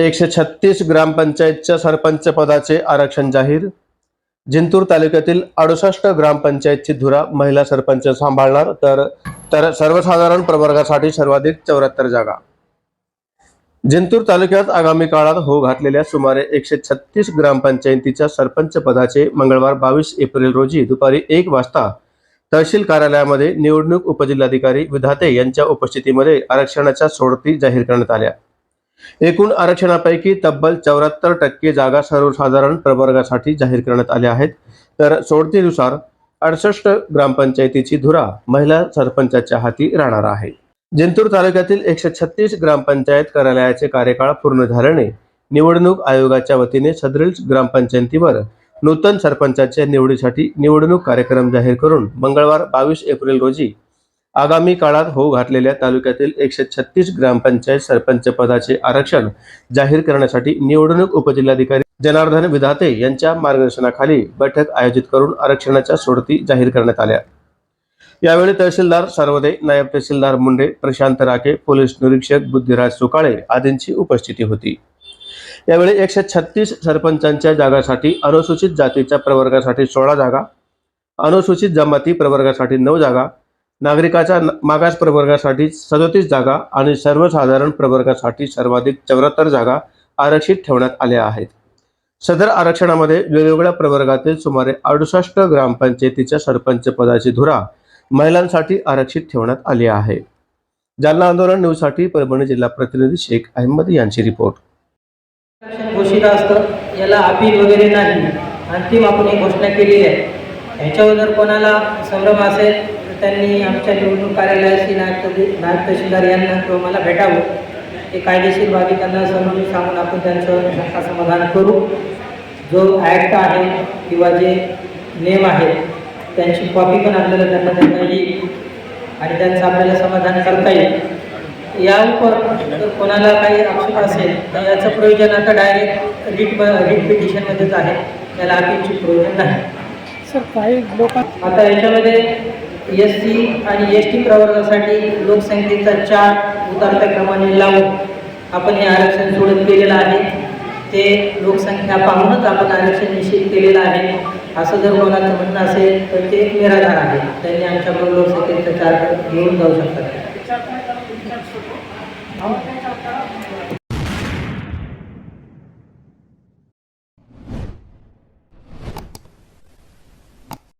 एकशे छत्तीस ग्रामपंचायतच्या सरपंच पदाचे आरक्षण जाहीर. जिंतूर तालुक्यातील अडुसष्ट ग्रामपंचायतची धुरा महिला सरपंच सांभाळणार तर तर सर्वसाधारण प्रवर्गासाठी सर्वाधिक चौऱ्याहत्तर जागा. जिंतूर तालुक्यात आगामी काळात होऊ घातलेल्या सुमारे एकशे छत्तीस ग्रामपंचायतीच्या सरपंच पदाचे मंगळवार बावीस एप्रिल रोजी दुपारी एक वाजता तहसील कार्यालयामध्ये निवडणूक उपजिल्हाधिकारी विधाते यांच्या उपस्थितीमध्ये आरक्षणाच्या सोडती जाहीर करण्यात आल्या. एकूण आरक्षणापैकी तब्बल चौऱ्याहत्तर टक्के जागा सर्वसाधारण प्रवर्गासाठी जाहीर करण्यात आल्या आहेत. तर सोडतीनुसार अडसष्ट ग्रामपंचायतीची धुरा महिला सरपंचाच्या हाती राहणार आहे. जिंतूर तालुक्यातील एकशे छत्तीस ग्रामपंचायत कार्यालयाचे कार्यकाळ पूर्ण झाल्याने निवडणूक आयोगाच्या वतीने सदरील ग्रामपंचायतीवर नूतन सरपंचाच्या निवडीसाठी निवडणूक कार्यक्रम जाहीर करून मंगळवार बावीस एप्रिल रोजी आगामी काळात होऊ घातलेल्या तालुक्यातील एकशे छत्तीस ग्रामपंचायत सरपंच पदाचे आरक्षण जाहीर करण्यासाठी निवडणूक उपजिल्हाधिकारी जनार्दन विधाते यांच्या मार्गदर्शनाखाली बैठक आयोजित करून आरक्षणाच्या सोडती जाहीर करण्यात आल्या. यावेळी तहसीलदार सर्वदे नायब तहसीलदार मुंडे प्रशांत राखे पोलीस निरीक्षक बुद्धिराज सुकाळे आदींची उपस्थिती होती. यावेळी एकशे छत्तीस सरपंचांच्या जागासाठी अनुसूचित जातीच्या प्रवर्गासाठी सोळा जागा अनुसूचित जमाती प्रवर्गासाठी नऊ जागा नागरिकाच्या मागास प्रवर्गासाठी सदोतीस जागा आणि सर्वसाधारण प्रवर्गासाठी सर्वाधिक चौऱ्याहत्तर जागा आरक्षित ठेवण्यात आल्या आहेत. सदर आरक्षणामध्ये वेगवेगळ्या प्रवर्गातील सुमारे अडुसष्ट ग्रामपंचायतीच्या सरपंच पदाची धुरा महिलांसाठी आरक्षित ठेवण्यात आली आहे. जालना आंदोलन न्यूजसाठी परभणी जिल्हा प्रतिनिधी शेख अहमद यांची रिपोर्ट. घोषित असतं याला अपील वगैरे नाही. अंतिम आपण ही घोषणा केलेली आहे. ह्याच्यावर जर कोणाला संभ्रम असेल त्यांनी आमच्या निवडणूक कार्यालयाशी नायब नायब तहसीलदार यांना किंवा मला भेटावं ते कायदेशीर बाबी त्यांना समजून सांगून आपण त्यांचं शंका समाधान करू. जो ॲक्ट आहे किंवा जे नियम आहेत त्यांची कॉपी पण आपल्याला त्यांना देता येईल आणि त्यांचं आपल्याला समाधान करता येईल. या उपर कोणाला काही आक्षेप असेल तर याचं प्रयोजन आता डायरेक्ट रीट रीट पिटिशनमध्येच आहे. त्याला अपीलची प्रयोजन नाही. सर काही लोक आता याच्यामध्ये एस सी आणि एस टी प्रवर्गासाठी लोकसंख्येचा चार उतारत्या क्रमाने लावून आपण हे आरक्षण सोडत केलेलं आहे. ते लोकसंख्या पाहूनच आपण आरक्षण निश्चित केलेलं आहे. असं जर कोणाचं म्हणणं असेल तर ते निराधार आहे. त्यांनी आमच्याकडून लोकसंख्येचा चार घेऊन जाऊ शकतात.